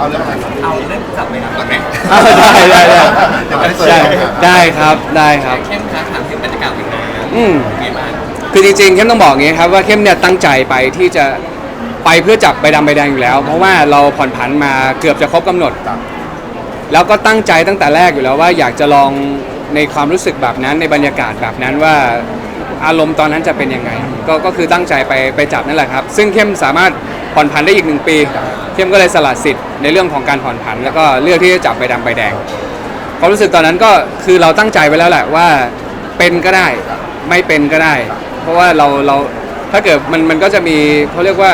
เอาเรื่องอะไรเอาเรื่องจับไปนะก่อนไหมอ้าวได้ได้ได้เดี๋ยวไม่ได้เจอได้กันได้ครับได้ครับ เข้มคะถามถึงบรรยากาศเป็นไงอืม ไงบ้างคือจริงๆเข้มต้องบอกอย่างนี้ครับว่าเข้มเนี่ยตั้งใจไปที่จะไปเพื่อจับใบดำใบแดงอยู่แล้ว เพราะว่าเราผ่อนผันมาเกือบจะครบกำหนด ครับ แล้วก็ตั้งใจตั้งแต่แรกอยู่แล้วว่าอยากจะลองในความรู้สึกแบบนั้นในบรรยากาศแบบนั้นว่าอารมณ์ตอนนั้นจะเป็นยังไง ก็ก็คือตั้งใจไปไปจับนั่นแหละครับ ซึ่งเข้มสามารถ ผ่อนผันได้อีกหนึ่งปี เข้มก็เลยสละสิทธิ์ในเรื่องของการผ่อนผัน แล้วก็เลือกที่จะจับใบดำใบแดงความรู้สึกตอนนั้นก็คือเราตั้งใจไว้แล้วแหละว่าเป็นก็ได้ไม่เป็นก็ได้ เพราะว่าเราเราถ้าเกิดมันมันก็จะมีเขาเรียกว่า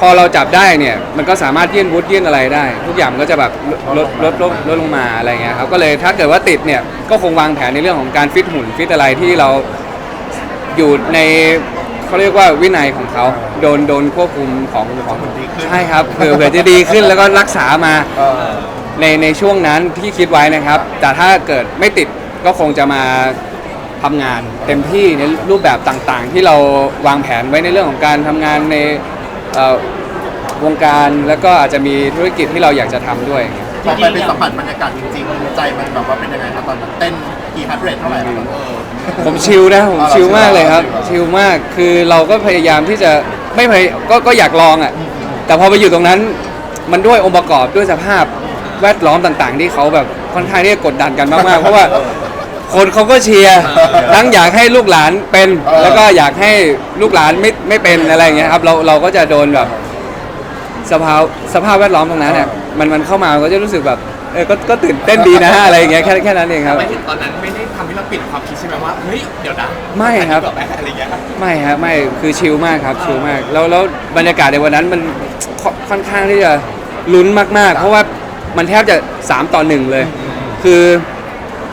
พอเราจับได้เนี่ยมันก็สามารถยื่นวุฒิยื่นอะไรได้ ทุกอย่างมันก็จะแบบลดลดลดลดลงมาอะไรเงี้ยครับก็เลยถ้าเกิดว่าติดเนี่ยก็คงวางแผนในเรื่องของการฟิตหุ่นฟิตอะไรที่เราอยู่ใน เขาเรียกว่าวินัยของเขาโดนโดนควบคุมของของหุ่นดีขึ้นใช่ครับเผื่อเผื่อจะดีขึ้นแล้วก็รักษามาเออในในช่วงนั้นที่คิดไว้นะครับ แต่ถ้าเกิดไม่ติดก็คงจะมาทำงานเต็มที่ในรูปแบบต่างๆ ที่เราวางแผนไว้ในเรื่องของการทำงานในเอ่อวงการแล้วก็อาจจะมีธุรกิจที่เราอยากจะทำด้วย พอไปเป็นสัมผัสบรรยากาศจริงๆ ใจมันแบบว่าเป็นยังไงครับตอนนั้นเต้นกี่ฮัตเรทเท่าไหร่ครับ ผมชิลนะผมอ๋อชิลมากเลยครับชิลชิลมากคือเราก็พยายามที่จะไม่พยก็ก็อยากลองอะแต่พอไปอยู่ตรงนั้นมันด้วยองค์ประกอบด้วยสภาพแวดล้อมต่างๆ ที่เขาแบบค่อนข้างที่จะกดดันกันมากๆเพราะว่าคนเขาก็เชียร์ทั้งอยากให้ลูกหลานเป็น เออ แล้วก็อยากให้ลูกหลานไม่ไม่เป็นอะไรอย่างเงี้ยครับเราเราก็จะโดนแบบสภาพสภาพแวดล้อมตรงนั้นเนี่ย มันมันเข้ามาก็จะรู้สึกแบบเออก็ก็ตื่นเต้นดีนะอะไรอย่างเงี้ยแค่แค่นั้นเองครับ ไม่ถึงตอนนั้นไม่ได้ทำให้เราปิดความคิดใช่ไหมว่า เฮ้ย เดี๋ยวนะไม่ครับ อันนี้ก่อนไหมอะไรเงี้ย ไม่ฮะไม่คือชิลมากครับชิลมากแล้วแล้วบรรยากาศในวันนั้นมันค่อนค่อนข้างที่จะลุ้นมากๆ เพราะว่ามันแทบจะ3ต่อ1เลย คือ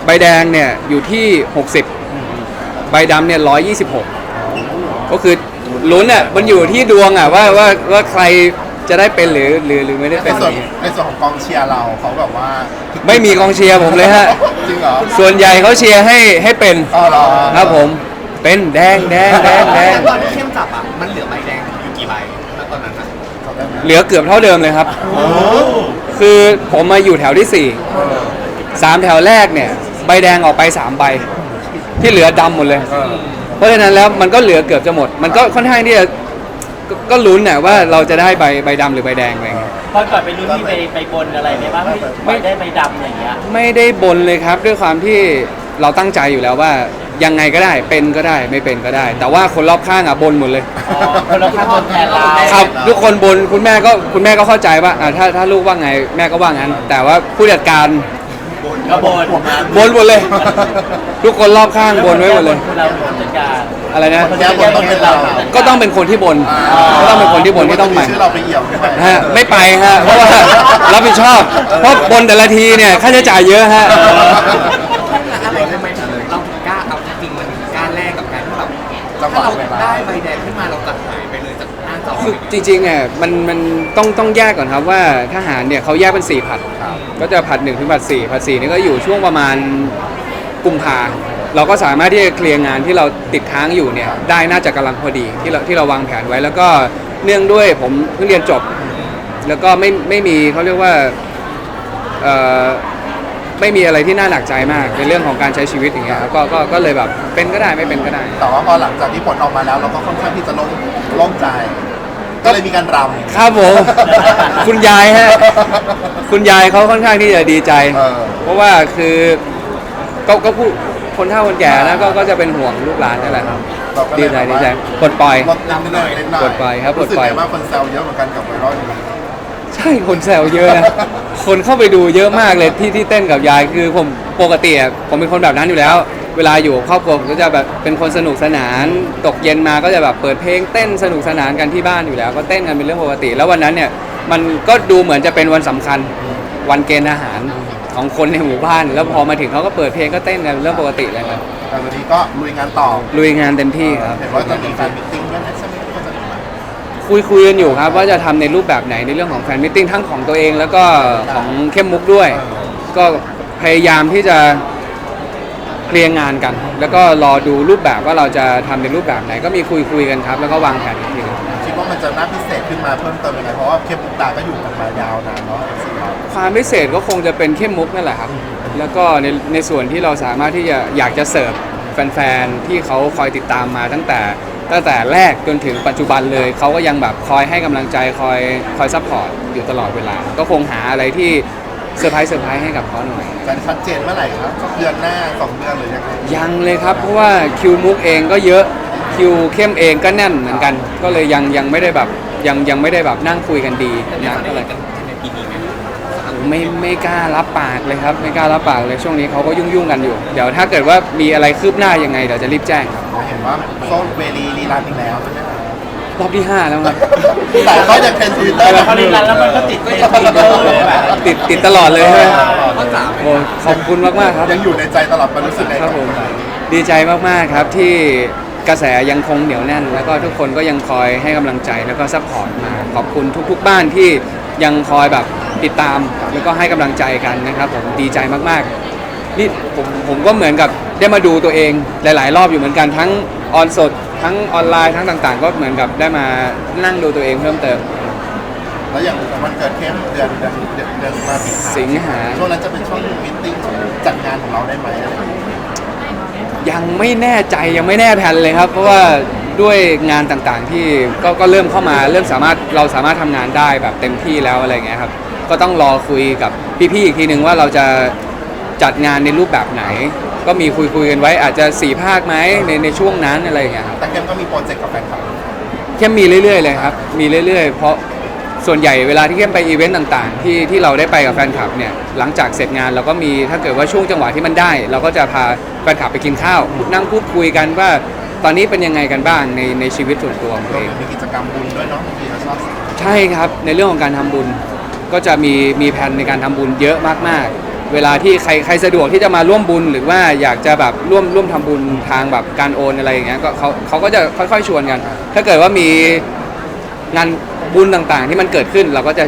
ใบแดงเนี่ยอยู่ที่ 60 ใบดำเนี่ย126 ก็คือลุ้นอะมันอยู่ที่ดวงอะว่าว่าว่าใคร จะได้เป็นหรือหรือหรือไม่ได้ในเป็นส่วนในส่วนของกองเชียร์เราเขาแบบว่าไม่มีกองเชียร์ผมเลยฮะ จริงเหรอส่วนใหญ่เขาเชียร์ให้ให้เป็นอ๋อเหรอครับผม เป็นแดงแดงแดงแดงตอนที่เข้มจับอะ มันเหลือใบแดงอยู่กี่ใบณตอนนั้นอะจำได้ไหมเหลือเกือบเท่าเดิมเลยครับ โอ้คือผมมาอยู่แถวที่สี่สามแถวแรกเนี่ย ใบแดงออกไปสามใบ ที่เหลือดำหมดเลย เออเพราะฉะนั้นแล้วมันก็เหลือเกือบจะหมด มันก็ค่อนข้างที่จะ ก็ก็ลุ้นน่ะว่าเราจะได้ใบใบดำหรือใบแดงอะไรเงี้ยพอก่อนไปรุ่นที่ไปไปบนอะไรไหมว่าเฮ้ยไม่ได้ใบดำอย่างเงี้ย ไม่ได้บนเลยครับด้วยความที่เราตั้งใจอยู่แล้วว่ายังไงก็ได้เป็นก็ได้ไม่เป็นก็ได้ แต่ว่าคนรอบข้างอะบนหมดเลย อ๋อคนละข้างบนแทนเรา ครับทุกคนบนคุณแม่ก็คุณแม่ก็เข้าใจว่าอ่าถ้าถ้าลูกว่าไงแม่ก็ว่างั้น แต่ว่าผู้จัดการ ก็บนบนหมดเลย ทุกคนรอบข้างบนไว้หมดเลยคือเราผู้จัดการอะไรนะ แก้บนต้องเป็นเรา ก็ต้องเป็นคนที่บนก็ต้องเป็นคนที่บนที่ต้องไปมีชื่อเราไปเอี่ยวด้วยฮะไม่ไปฮะเพราะว่ารับผิดชอบ เพราะบนแต่ละทีเนี่ย ค่าใช้จ่ายเยอะฮะ อะไรทำไมถึงเราถึงกล้าเอาจริงๆมันถึงกล้าแลกกับการที่แบบจังหถ้าวะเราเวลาได้ใบแดงขึ้นมาเราจะหายไปเลยจากหน้าจอคือจริงๆอะมันมันต้องต้องแยกก่อนครับว่าทหารเนี่ยเขาแยกเป็นสี่ผัดครับ ก็จะผัดหนึ่งถึงผัดสี่ผัดสี่นี่ก็อยู่ช่วงประมาณกุมภาเราก็สามารถที่จะเคลียร์งานที่เราติดค้างอยู่เนี่ยได้น่าจะกำลังพอดีที่เราที่เราวางแผนไว้ แล้วก็เนื่องด้วยผมเพิ่งเรียนจบ แล้วก็ไม่ไม่มีเขาเรียกว่าเออไม่มีอะไรที่น่าหนักใจมากในเรื่องของการใช้ชีวิตอย่างเงี้ยก็ก็ก็เลยแบบเป็นก็ได้ไม่เป็นก็ได้ แต่ว่าพอหลังจากที่ผลออกมาแล้ว เราก็ค่อนข้างที่จะโล่งโล่งใจ ก็เลยมีการรำ ครับผม คุณยายฮะ คุณยายเขาค่อนข้างที่จะดีใจ เออ เพราะว่าคือก็ก็พูดคนเฒ่าคนแก่นะก็ก็จะเป็นห่วงลูกหลานนั่นแหละครับ เราก็เลดียใจแบบดีว่าใจปลดปล่อย ลดนิดหน่อยนิดหน่อยกดไปครับกดไปรู้สึกไงบ้างคนแซวเยอะเหมือนกันกับไวรัลนี้ ใช่คนแซวเยอะนะ คนเข้าไปดูเยอะมากเลยที่ที่เต้นกับยายคือผมปกติอะผมเป็นคนแบบนั้นอยู่แล้ว เวลาอยู่กับครอบครัวผมก็จะแบบเป็นคนสนุกสนาน ตกเย็นมาก็จะแบบเปิดเพลงเต้นสนุกสนานกันที่บ้านอยู่แล้ว ก็เต้นกันเป็นเรื่องปกติ แล้ววันนั้นเนี่ยมันก็ดูเหมือนจะเป็นวันสำคัญวันเกณฑ์อาหารของคนในหมู่บ้าน แล้วพอมาถึงเขาก็เปิดเพลงก็เต้นกันเป็นเรื่องปกติเลยครับแต่วันนี้ก็ลุยงานต่อลุยงานเต็มที่ครับ เห็นว่าจะมีแฟนมิทติ้งด้วยนะใช่ไหมที่จะมีมาคุยคุยกันอยู่ครับว่าจะทำในรูปแบบไหนในเรื่องของแฟนมิทติ้งทั้งของตัวเองแล้วก็ของเข้มมุกด้วย ก็พยายามที่จะ เคลียร์งานกัน แล้วก็รอดูรูปแบบว่าเราจะทำในรูปแบบไหนก็มีคุยคุยกันครับ แล้วก็วางแผนอีกทีหนึ่ง คิดดว่ามันจะน่าพิเศษขึ้นมาเพิ่มเติมยังไงเพราะว่าเข้มมุกดาก็อยู่กันมายาวนานเนาะสิครับความพิเศษก็คงจะเป็นเข้มมุกนั่นแหละครับ แล้วก็ในในส่วนที่เราสามารถที่จะอยากจะเสิร์ฟแฟนๆ ที่เขาคอยติดตามมาตั้งแต่ตั้งแต่แรกจนถึงปัจจุบันเลย เขาก็ยังแบบคอยให้กำลังใจคอยคอยซัพพอร์ตอยู่ตลอดเวลา ก็คงหาอะไรที่ เซอร์ไพรส์เซอร์ไพรส์ให้กับเขาหน่อย จะชัดเจนเมื่อไหร่ครับเดือนหน้าสองเดือนหรือยังไงยังเลยครับ เพราะว่าคิวมุกเองก็เยอะคิวเข้มเองก็แน่นเหมือนกัน ก็เลยยังยังไม่ได้แบบยังยังไม่ได้แบบนั่งคุยกันดีแต่เนี่ยนะเขาได้ก็เลเห็ยนกันในปีนี้ไหมไม่ไม่กล้ารับปากเลยครับไม่กล้ารับปากเลยช่วงนี้เขาก็ยุ่งยุ่งๆกันอยู่ เดี๋ยวถ้าเกิดว่ามีอะไรคืบหน้ายังไงเดี๋ยวจะรีบแจ้งครับ เห็นว่าโซนเวลีรีรันอีกแล้วใช่ไหมครับ รอบที่5แล้วครับ แต่เขาจะเป็นทวิตเตอร์พอรีรันแล้วมันก็ติดเทรนด์ทวิตเตอร์เลยแบบติดติดตลอดเลยใช่ไหมข้อสามโอ้ขอบคุณมากๆครับยังอยู่ในใจตลอดมันรู้สึกไงครับผมดีใจมากๆครับที่กระแสยังคงเหนียวแน่น แล้วก็ทุกคนก็ยังคอยให้กำลังใจแล้วก็ซัพพอร์ตมา ขอบคุณทุก ๆ บ้านที่ยังคอยแบบติดตามแล้วก็ให้กำลังใจกันนะครับ ผมดีใจมากๆนี่ผมผมก็เหมือนกับได้มาดูตัวเองหลาย ๆ รอบอยู่เหมือนกันทั้งออนสด ทั้งออนไลน์ทั้งต่างๆ ก็เหมือนกับได้มานั่งดูตัวเองเพิ่มเติม แล้วอย่างวันเกิดเข้มเดือนเดือนเดือนเดือนมาสิงหาสิงหา ช่วงนั้นจะเป็นช่วงมิทติ้งจัดงานของเราได้ไหมอะไรอย่างเงี้ยยังไม่แน่ใจยังไม่แน่แผนเลยครับ เพราะว่าด้วยงานต่างๆที่ก็ก็เริ่มเข้ามาเริ่มสามารถเราสามารถทำงานได้แบบเต็มที่แล้วอะไรอย่างเงี้ยครับ ก็ต้องรอคุยกับพี่ๆอีกทีหนึ่งว่าเราจะจัดงานในรูปแบบไหน ก็มีคุยคุยๆกันไว้อาจจะสี่ภาคไหมในในช่วงนั้นอะไรอย่างเงี้ยครับแต่เข้มก็มีโปรเจกต์กับแฟนคลับเข้มมีเรื่อยๆเลยครับมีเรื่อยๆ เพราะส่วนใหญ่เวลาที่เข้มไปอีเวนต์ต่างๆ ที่ที่เราได้ไปกับแฟนคลับเนี่ยหลังจากเสร็จงานเราก็มีถ้าเกิดว่าช่วงจังหวะที่มันได้ เราก็จะพาแฟนคลับไปกินข้าว นั่งพูดคุยกันว่าตอนนี้เป็นยังไงกันบ้างในในชีวิตส่วนตัวของรตัววมเองถึงมีกิจกรรมบุญด้วยเนาะบางทีเราชอบใช่ครับในเรื่องของการทำบุญ ก็จะมีมีแผนในการทำบุญเยอะมากๆ เวลาที่ใครใครสะดวกที่จะมาร่วมบุญหรือว่าอยากจะแบบร่วมร่วมทำบุญทางแบบการโอนอะไรอย่างเงี้ยก็เขาเขาก็จะค่อยๆชวนกัน ถ้าเกิดว่ามีงานบุญต่างๆ ที่มันเกิดขึ้นเราก็จะ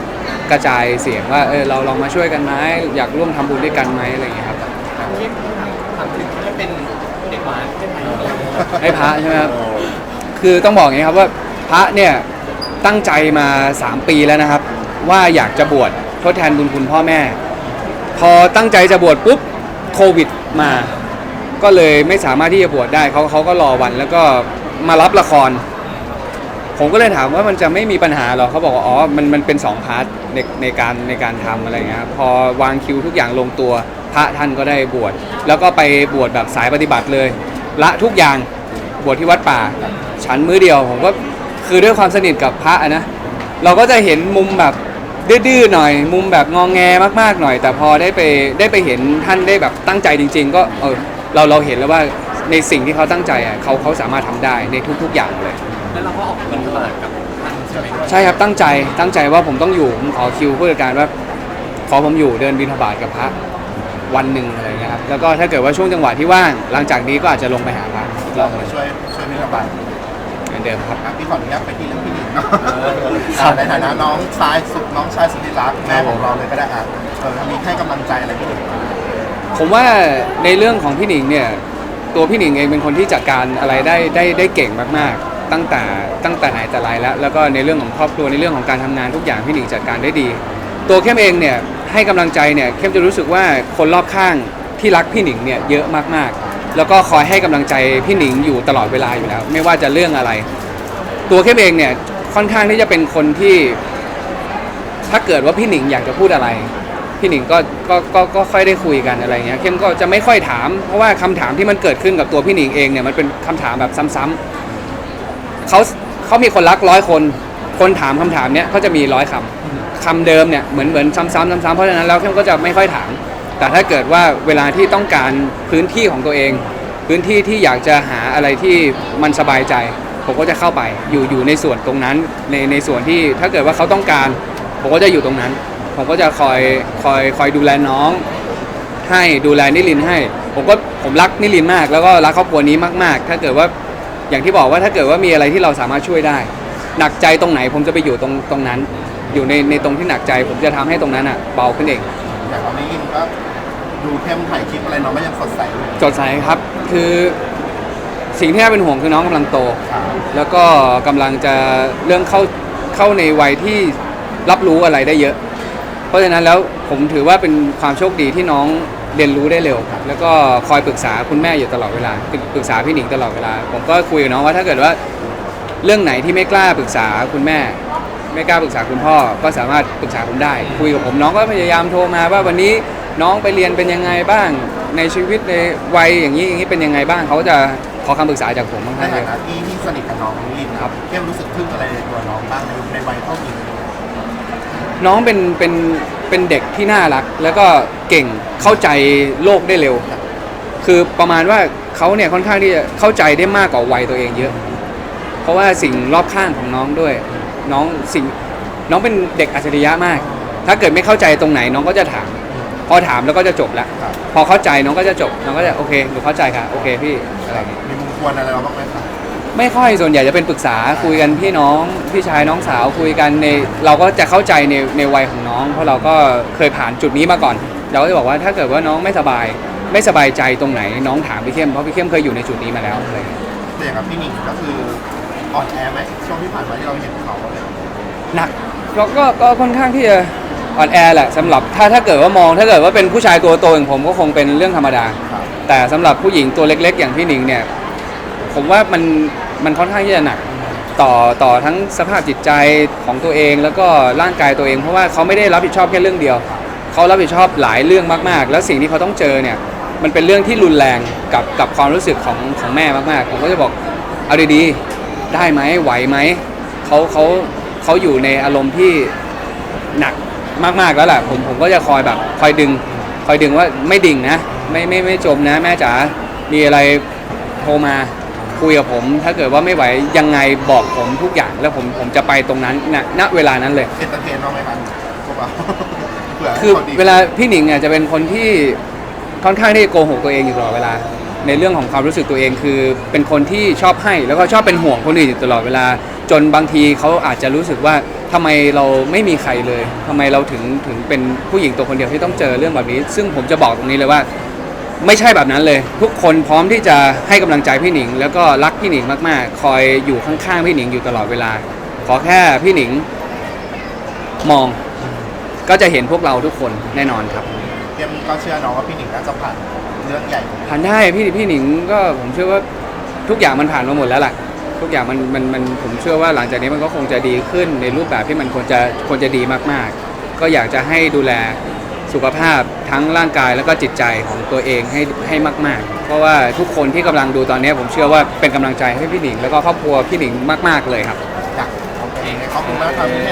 กระจายเสียงว่าเออเราลองมาช่วยกันไหมอยากร่วมทำบุญด้วยกันไหมอะไรอย่างเงี้ยครับ ถามถึงให้เป็นเด็กหวานใช่ไหมให้พระใช่ไหมครับ คือต้องบอกอย่างนี้ครับว่าพระเนี่ยตั้งใจมา 3 ปีแล้วนะครับ ว่าอยากจะบวชทดแทนบุญคุณพ่อแม่ พอตั้งใจจะบวชปุ๊บโควิดมา ก็เลยไม่สามารถที่จะบวชได้เขาเขาก็รอวันแล้วก็มารับละคร ผมก็เลยถามว่ามันจะไม่มีปัญหาหรอเขาบอกว่าอ๋อมันมันเป็นสองพาร์ทในในการในการทำอะไรเงี้ยครับพอวางคิวทุกอย่างลงตัวพระท่านก็ได้บวชแล้วก็ไปบวชแบบสายปฏิบัติเลย ละทุกอย่างบวชที่วัดป่า ฉันมือเดียวผมก็คือด้วยความสนิทกับพระอะนะเราก็จะเห็นมุมแบบ ดื้อๆหน่อย มุมแบบงองแงมากๆหน่อย แต่พอได้ไปได้ไปเห็นท่านได้แบบตั้งใจจริง ๆ ก็เออเราเราเห็นแล้วว่าในสิ่งที่เขาตั้งใจอะเขาเขาสามารถทำได้ในทุก ๆอย่างเลย แล้วเราก็ออกบินตลาดกับท่านใช่ไหมใช่ครับตั้งใจตั้งใจว่าผมต้องอยู่ผมขอคิวผู้จัดการว่า ขอผมอยู่เดินบิณฑบาตกับพระวันหนึ่งอะไรเงี้ยครับแล้วก็ถ้าเกิดว่าช่วงจังหวะที่ว่าง หลังจากนี้ก็อาจจะลงไปหาพระอีกรเราอบหมานึ่งช่วยช่วยมิตรบาลเหมือนเดิมครับ ครับพี่ขออนุญาตไปที่เรื่องพี่หนิงเนาะ ครับ ในฐานะน้องชายสุดน้องชายสุดที่รักแม่ของเราเลยก็ได้อะเออมีให้กำลังใจอะไรพี่หนิงบ้างผมว่าในเรื่องของพี่หนิงเนี่ย ตัวพี่หนิงเองเป็นคนที่จัดการอะไรได้ได้ได้เก่งมากๆ ตั้งแต่ตั้งแต่ไหนแต่ไรแล้ว แล้วก็ในเรื่องของครอบครัวในเรื่องของการทำงานทุกอย่างพี่หนิงจัดการได้ดี ตัวเข้มเองเนี่ยให้กำลังใจเนี่ยเข้มจะรู้สึกว่าคนรอบข้างที่รักพี่หนิงเนี่ยเยอะมากๆ แล้วก็คอยให้กำลังใจพี่หนิงอยู่ตลอดเวลาอยู่แล้ว ไม่ว่าจะเรื่องอะไร ตัวเข้มเองเนี่ย ค่อนข้างที่จะเป็นคนที่ ถ้าเกิดว่าพี่หนิงอยากจะพูดอะไร พี่หนิงก็ก็ก็ก็ค่อยได้คุยกันอะไรเงี้ยเข้มก็จะไม่ค่อยถาม เพราะว่าคำถามที่มันเกิดขึ้นกับตัวพี่หนิงเองเนี่ยมันเป็นคำถามแบบซ้ำๆเขาเขามีคนรักร้อยคน คนถามคำถามเนี้ยเขาจะมีร้อยคำคำเดิมเนี่ยเหมือนเหมือนซ้ำๆซ้ำๆเพราะฉะนั้นแล้วเข้มก็จะไม่ค่อยถาม แต่ถ้าเกิดว่าเวลาที่ต้องการพื้นที่ของตัวเอง พื้นที่ที่อยากจะหาอะไรที่มันสบายใจ ผมก็จะเข้าไปอยู่อยู่ในส่วนตรงนั้นในในส่วนที่ถ้าเกิดว่าเขาต้องการ ผมก็จะอยู่ตรงนั้น ผมก็จะคอยคอยคอยดูแลน้องให้ดูแลนิลินทร์ให้ ผมก็ผมรักนิลินทร์มาก แล้วก็รักครอบครัวนี้มากๆ ถ้าเกิดว่าอย่างที่บอกว่าถ้าเกิดว่ามีอะไรที่เราสามารถช่วยได้ หนักใจตรงไหนผมจะไปอยู่ตรงตรงนั้น อยู่ในในตรงที่หนักใจ ผมจะทำให้ตรงนั้นอะเบาขึ้นเองอย่างเราได้ยินก็ดูเข้มถ่ายคลิปอะไรน้องก็ยังสดใสอยู่สดใสครับ คือ สิ่งที่น่าเป็นห่วงคือน้องกำลังโตครับแล้วก็กำลังจะเรื่องเข้าเข้าในวัยที่รับรู้อะไรได้เยอะ เพราะฉะนั้นแล้วผมถือว่าเป็นความโชคดีที่น้องเรียนรู้ได้เร็ว แล้วก็คอยปรึกษาคุณแม่อยู่ตลอดเวลาปรึกปรึกษาพี่หนิงตลอดเวลา ผมก็คุยกับน้องว่าถ้าเกิดว่า เรื่องไหนที่ไม่กล้าปรึกษาคุณแม่ ไม่กล้าปรึกษาคุณพ่อ ก็สามารถปรึกษาผมได้ คุยกับผมน้องก็พยายามโทรมาว่าวันนี้น้องไปเรียนเป็นยังไงบ้างในชีวิตในวัยอย่างนี้อย่างนี้เป็นยังไงบ้างเขาจะ ขอคำปรึกษาจากผมบ้างในครับฐานะที่ที่สนิทกับน้องลินนะครับเข้มรู้สึกทึ่งอะไรในตัวน้องบ้างในในวัยเท่านี้น้องเป็นเป็นเป็นเด็กที่น่ารัก แล้วก็เก่งเข้าใจโลกได้เร็ว คือประมาณว่าเขาเนี่ยค่อนข้างที่จะเข้าใจได้มากกว่าวัยตัวเองเยอะ เพราะว่าสิ่งรอบข้างของน้องด้วย น้องสิ่งน้องเป็นเด็กอัจฉริยะมาก ถ้าเกิดไม่เข้าใจตรงไหนน้องก็จะถาม พอถามแล้วก็จะจบแล้ว ครับ พอเข้าใจน้องก็จะจบน้องก็จะโอเคหนูเข้าใจค่ะโอเคพี่อะไรอย่างงี้มีมุมควรอะไรเราบ้างไหมครับไม่ค่อยส่วนใหญ่จะเป็นปรึกษาคุยกันพี่น้องพี่ชายน้องสาวคุยกันในเราก็จะเข้าใจในในวัยของน้อง เพราะเราก็เคยผ่านจุดนี้มาก่อน เราก็จะบอกว่าถ้าเกิดว่าน้องไม่สบายไม่สบายใจตรงไหน น้องถามพี่เข้มเพราะพี่เข้มเคยอยู่ในจุดนี้มาแล้วอะไรอย่างเงี้ย แต่อย่างกับพี่หนิงก็คืออ่อนแอไหมช่วงที่ผ่านมาที่เราเห็นเขาอะไรอย่างเงี้ยหนักเราก็ก็ค่อนข้างที่จะ อ่อนแอแหละสำหรับถ้าถ้าเกิดว่ามองถ้าเกิดว่าเป็นผู้ชายตัวโตอย่างผมก็คงเป็นเรื่องธรรมดา ครับ แต่สำหรับผู้หญิงตัวเล็ก ๆ อย่างพี่หนิงเนี่ย ผมว่ามันมันค่อนข้างที่จะหนัก ต่อต่อทั้งสภาพจิตใจของตัวเองแล้วก็ร่างกายตัวเอง เพราะว่าเขาไม่ได้รับผิดชอบแค่เรื่องเดียว เขารับผิดชอบหลายเรื่องมากๆ แล้วสิ่งที่เขาต้องเจอเนี่ยมันเป็นเรื่องที่รุนแรงกับกับความรู้สึกของของแม่มากๆ ผมก็จะบอกเอาดีๆได้ไหมไหวไหมเขาเขาเขาอยู่ในอารมณ์ที่หนัก มากๆแล้วแหละผมผมก็จะคอยแบบคอยดึง คอยดึงว่าไม่ดิ่งนะ ไม่ไม่ไม่จมนะ แม่จ๋ามีอะไรโทรมาคุยกับผม ถ้าเกิดว่าไม่ไหวยังไงบอกผมทุกอย่างแล้วผมผมจะไปตรงนั้นณณเวลานั้นเลย เอนเตอร์เทนบ้างไหมครับพวกเราเผื่อคือขดีเวลาพี่หนิงอะจะเป็นคนที่ค่อนข้างที่จะโกหกตัวเองอยู่ตลอดเวลา ในเรื่องของความรู้สึกตัวเองคือเป็นคนที่ชอบให้แล้วก็ชอบเป็นห่วงคนอื่นอยู่ตลอดเวลา จนบางทีเขาอาจจะรู้สึกว่า ทำไมเราไม่มีใครเลยทำไมเราถึงถึงเป็นผู้หญิงตัวคนเดียวที่ต้องเจอเรื่องแบบนี้ ซึ่งผมจะบอกตรงนี้เลยว่า ไม่ใช่แบบนั้นเลย ทุกคนพร้อมที่จะให้กำลังใจพี่หนิง แล้วก็รักพี่หนิงมากๆ คอยอยู่ข้างๆพี่หนิงอยู่ตลอดเวลา ขอแค่พี่หนิงมอง ก็จะเห็นพวกเราทุกคนแน่นอนครับเตรียมก็เชื่อน้องว่าพี่หนิงน่าจะผ่านเรื่องใหญ่ผ่านได้พี่พี่หนิงก็ผมเชื่อว่าทุกอย่างมันผ่านมาหมดแล้วล่ะ ทุกอย่างมันมันมันผมเชื่อว่าหลังจากนี้มันก็คงจะดีขึ้นในรูปแบบที่มันควรจะควรจะดีมากๆ ก็อยากจะให้ดูแลสุขภาพทั้งร่างกายแล้วก็จิตใจของตัวเองให้ให้มาก ๆ เพราะว่าทุกคนที่กำลังดูตอนนี้ผมเชื่อว่าเป็นกำลังใจให้พี่หนิงแล้วก็ครอบครัวพี่หนิงมาก ๆเลยครับอยากโอเคขอบคุณมากครับพี่แ